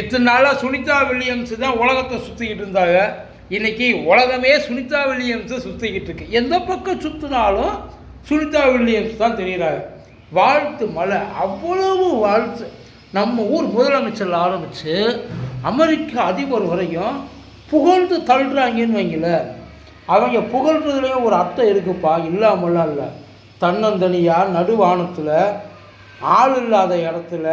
இத்தனை நாளாக சுனிதா வில்லியம்ஸ் தான் உலகத்தை சுற்றிக்கிட்டு இருந்தாங்க. இன்றைக்கி உலகமே சுனிதா வில்லியம்ஸை சுற்றிக்கிட்டு இருக்கு. எந்த பக்கம் சுற்றினாலும் சுனிதா வில்லியம்ஸ் தான் தெரிகிறாங்க வாழ்த்து மலை அவ்வளவு வாழ்த்து. நம்ம ஊர் முதலமைச்சரில் ஆரம்பித்து அமெரிக்க அதிபர் வரையும் புகழ்ந்து தள்ளுறாங்கன்னு வைங்கள அவங்க புகழ்றதுலேயும் ஒரு அர்த்தம் இருக்குப்பா இல்லாமலாம் இல்லை. தன்னந்தனியாக நடுவானத்தில் ஆள் இல்லாத இடத்துல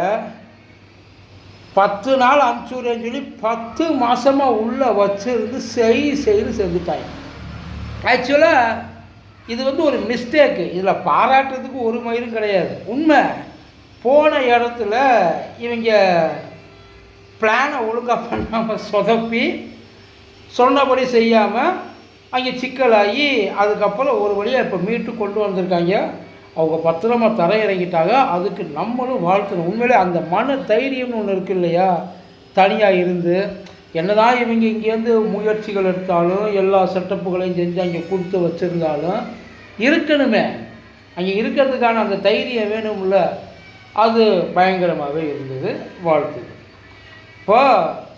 பத்து நாள் அனுப்பிச்சுடுறேன்னு சொல்லி பத்து மாதமாக உள்ளே வச்சுருந்து செய் செய்து செஞ்சுட்டாங்க. ஆக்சுவலாக இது வந்து ஒரு மிஸ்டேக்கு இதில் பாராட்டுறதுக்கு ஒரு மயிரும் கிடையாது. உண்மை போன இடத்துல இவங்க பிளானை ஒழுங்காக பண்ணாமல் சொதப்பி சொன்னபடி செய்யாமல் அங்கே சிக்கலாகி அதுக்கப்புறம் ஒரு வழியாக இப்போ மீட்டு கொண்டு வந்திருக்காங்க. அவங்க பத்திரமா தரையிறங்கிட்டாங்க. அதுக்கு நம்மளும் வாழ்த்தணும். உண்மையிலே அந்த மன தைரியம்னு ஒன்று இருக்கு இல்லையா? தனியாக இருந்து என்னதான் இவங்க இங்கேருந்து முயற்சிகள் எடுத்தாலும் எல்லா செட்டப்புகளையும் செஞ்சு அங்கே கொடுத்து வச்சுருந்தாலும் இருக்கணுமே. அங்கே இருக்கிறதுக்கான அந்த தைரியம் வேணும்ல. அது பயங்கரமாகவே இருந்தது வாழ்த்துது. இப்போ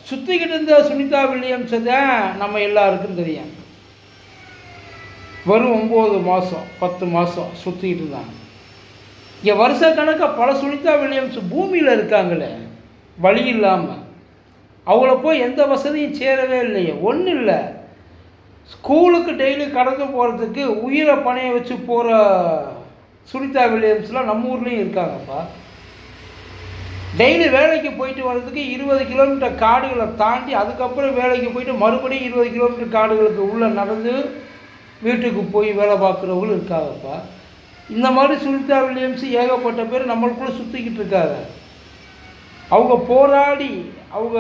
சுற்றிக்கிட்டு இருந்த சுனிதா வில்லியம்ஸை தான் நம்ம எல்லாருக்கும் தெரியும். வெறும் ஒம்பது மாதம் பத்து மாதம் சுற்றிக்கிட்டு இருந்தாங்க இங்கே வருஷக்கணக்காக பல சுனிதா வில்லியம்ஸ் பூமியில் இருக்காங்களே வழி இல்லாமல் அவங்கள போய் எந்த வசதியும் சேரவே இல்லையே ஒன்றும் இல்லை. ஸ்கூலுக்கு டெய்லி கடந்து போகிறதுக்கு உயிரை பணைய வச்சு போகிற சுனிதா வில்லியம்ஸ்லாம் நம்ம ஊர்லேயும் இருக்காங்கப்பா. டெய்லி வேலைக்கு போயிட்டு வர்றதுக்கு இருபது கிலோமீட்டர் காடுகளை தாண்டி அதுக்கப்புறம் வேலைக்கு போயிட்டு மறுபடியும் இருபது கிலோமீட்டர் காடுகளுக்கு உள்ளே நடந்து வீட்டுக்கு போய் வேலை பார்க்குறவங்களும் இருக்காங்கப்பா. இந்த மாதிரி சுனிதா வில்லியம்ஸ் ஏகப்பட்ட பேர் நம்மளுக்குள்ளே சுற்றிக்கிட்டு இருக்காங்க. அவங்க போராடி அவங்க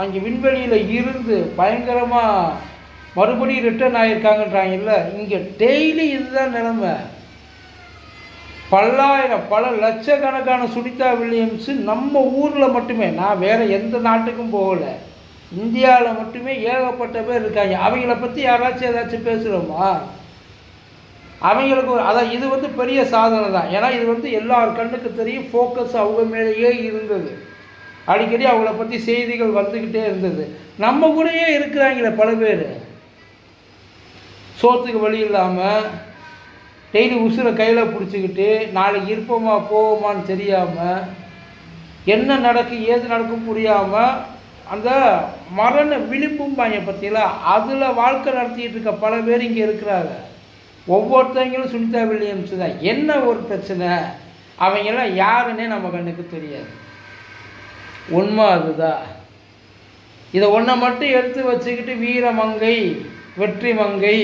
அங்கே விண்வெளியில் இருந்து பயங்கரமாக மறுபடியும் ரிட்டர்ன் ஆகியிருக்காங்கன்றாங்கல்ல இங்கே டெய்லி இதுதான் நிலைமை. பல்லாயிரம் பல லட்சக்கணக்கான சுனிதா வில்லியம்ஸு நம்ம ஊரில் மட்டுமே. நான் வேறு எந்த நாட்டுக்கும் போகலை. இந்தியாவில் மட்டுமே ஏகப்பட்ட பேர் இருக்காங்க. அவங்கள பற்றி யாராச்சும் ஏதாச்சும் பேசுகிறோமா அவங்களுக்கு அதான் இது வந்து பெரிய சாதனை தான். ஏன்னா இது வந்து எல்லார் கண்ணுக்கு தெரியும். ஃபோக்கஸ் அவங்க மேலேயே இருந்தது. அடிக்கடி அவங்கள பற்றி செய்திகள் வந்துக்கிட்டே இருந்தது. நம்ம கூடயே இருக்கிறாங்களே பல பேர். சோத்துக்கு வழி இல்லாமல் டெய்லி உசுரை கையில் பிடிச்சிக்கிட்டு நாளைக்கு இருப்போமா போவோமான்னு தெரியாமல் என்ன நடக்கும் ஏது நடக்கும் புரியாமல் அந்த மரண விளிம்பும்பாங்க பற்றியில் அதில் வாழ்க்கை நடத்திட்டு இருக்க பல பேர் இங்கே இருக்கிறாங்க. ஒவ்வொருத்தவங்களும் சுனிதா வில்லியம்ஸ் தான். என்ன ஒரு பிரச்சனை? அவங்கெல்லாம் யாருன்னே நம்ம கண்ணுக்கு தெரியாது. உண்மை அதுதான். இதை ஒன்றை மட்டும் எடுத்து வச்சுக்கிட்டு வீரமங்கை வெற்றி மங்கை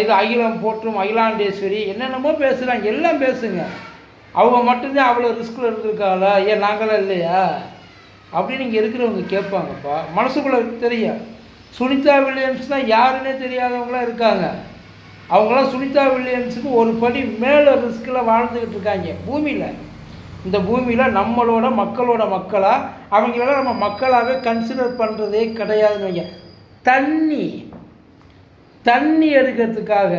இது அகிலம் போற்றும் அகிலாண்டேஸ்வரி என்னென்னமோ பேசுகிறாங்க எல்லாம் பேசுங்க. அவங்க மட்டும்தான் அவ்வளோ ரிஸ்கில் இருந்திருக்காளா? ஏன் நாங்களாம் இல்லையா? அப்படின்னு இங்கே இருக்கிறவங்க கேட்பாங்கப்பா. மனசுக்குள்ளே தெரியும் சுனிதா வில்லியம்ஸ் தான் யாருன்னே தெரியாதவங்களாம் இருக்காங்க. அவங்களாம் சுனிதா வில்லியம்ஸுக்கு ஒரு படி மேலே ரிஸ்கில் வாழ்ந்துக்கிட்டு இருக்காங்க. பூமியில். இந்த பூமியில் நம்மளோட மக்களோட மக்களாக அவங்களெல்லாம் நம்ம மக்களாகவே கன்சிடர் பண்ணுறதே கிடையாதுன்னு வைங்க. தண்ணி. தண்ணி எடுக்கிறதுக்காக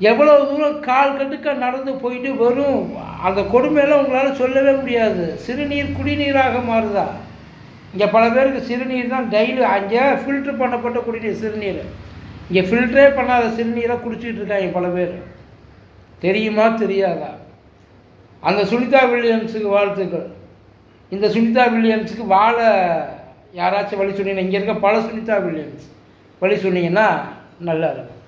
எவ்வளோ தூரம் கால் கட்டுக்க நடந்து போயிட்டு வரும் அந்த கொடுமையெல்லாம் உங்களால் சொல்லவே முடியாது. சிறுநீர் குடிநீராக மாறுதா? இங்கே பல பேருக்கு சிறுநீர் தான் டெய்லி அங்கே ஃபில்ட்ரு பண்ணப்பட்ட குடிநீர் சிறுநீர். இங்கே ஃபில்டரே பண்ணாத சிறுநீராக குடிச்சிட்டு இருக்காங்க பல பேர். தெரியுமா தெரியாதா? அந்த சுனிதா வில்லியம்ஸுக்கு வாழ்த்துக்கள். இந்த சுனிதா வில்லியம்ஸுக்கு வாழ யாராச்சும் வழி சொன்னீங்கன்னா இங்கே இருக்க பல சுனிதா வில்லியம்ஸ். வழி சொன்னீங்கன்னா நல்லா இருக்கும்.